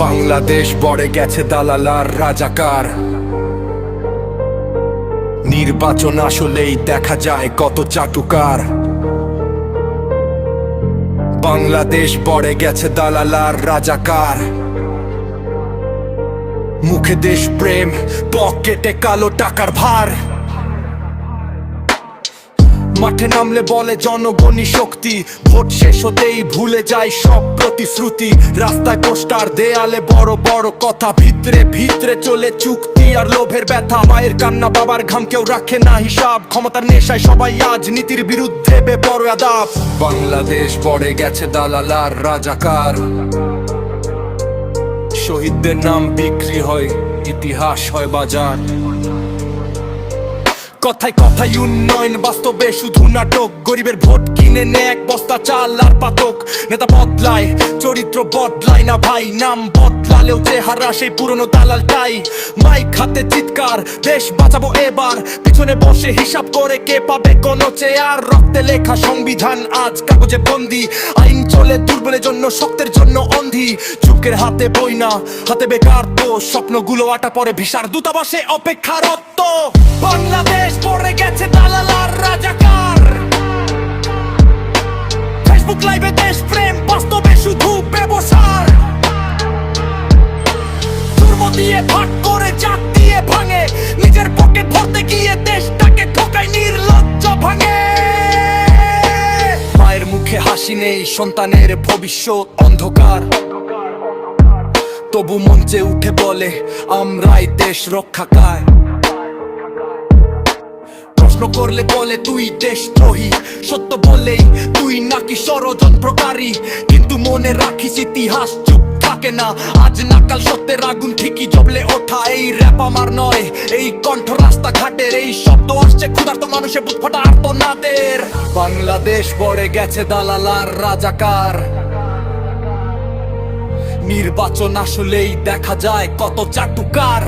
বাংলাদেশ বড়ে গেছে দালালার রাজাকার। নির্বাচন আসলেই দেখা যায় কত চাটুকার। বাংলাদেশ বড়ে গেছে দালালার রাজাকার। মুখে দেশ প্রেম, পকেটে কালো টাকার ভার। মাঠে নামলে বলে জনগণই শক্তি। ভোট শেষ হতেই ভুলে যায় সব প্রতিশ্রুতি। রাস্তায় পোস্টার দেয়ালে বড় বড় কথা। ভিতরে ভিতরে চলে চুক্তি আর লোভের ব্যথা। মায়ের কান্না বাবার ঘাম কেউ রাখে না হিসাব। ক্ষমতার নেশায় সবাই আজ নীতির বিরুদ্ধে বেপর আদাব বাংলাদেশ পড়ে গেছে দালালার রাজাকার। শহীদদের নাম বিক্রি হয়, ইতিহাস হয় বাজার। কথায় কথায় উন্নয়ন বাস্তবে শুধু নাটক। গরিবের ভোট কিনে নে এক বস্তা চাল আর পাতক। নেতা বদলায়, চরিত্র বদলায় না ভাই, নাম বদলালেও চেহারা সেই পুরনো দালালটাই মাইক হাতে চিৎকার, দেশ বাঁচাবো এবার। পিছনে বসে হিসাব করে কে পাবে কোন চেয়ার। রক্তে লেখা সংবিধান আজ কাগজে বন্দি। আইন চলে দুর্বলের জন্য, শক্তের জন্য অন্ধি। যুগের হাতে বই না, হাতে বেকার তো। স্বপ্নগুলো আটা পরে ভিসার দূতাবাসে অপেক্ষারত। বাংলাদেশ পড়ে গেছে দালালার মুখে হাসি নেই, সন্তানের ভবিষ্যৎ অন্ধকার। তবু মঞ্চে উঠে বলে, আমরাই দেশ রক্ষাকার। প্রশ্ন করলে বলে, তুই দেশদ্রোহী সত্য বলেই তুই নাকি ষড়যন্ত্রকারী। কিন্তু মনে রাখিস, ইতিহাস চুপ থাকে না। আজ নাকাল সত্যের আগুন ঠিকই জবলে ওঠা এই আমার নয়। এই কণ্ঠ রাস্তা ঘাটের এই শব্দ আসছে ক্ষুধার্ত মানুষের বুক ফাটা আর্তনাদের। বাংলাদেশ পড়ে গেছে দালালার রাজাকার। নির্বাচন আসলেই দেখা যায় কত চাটুকার।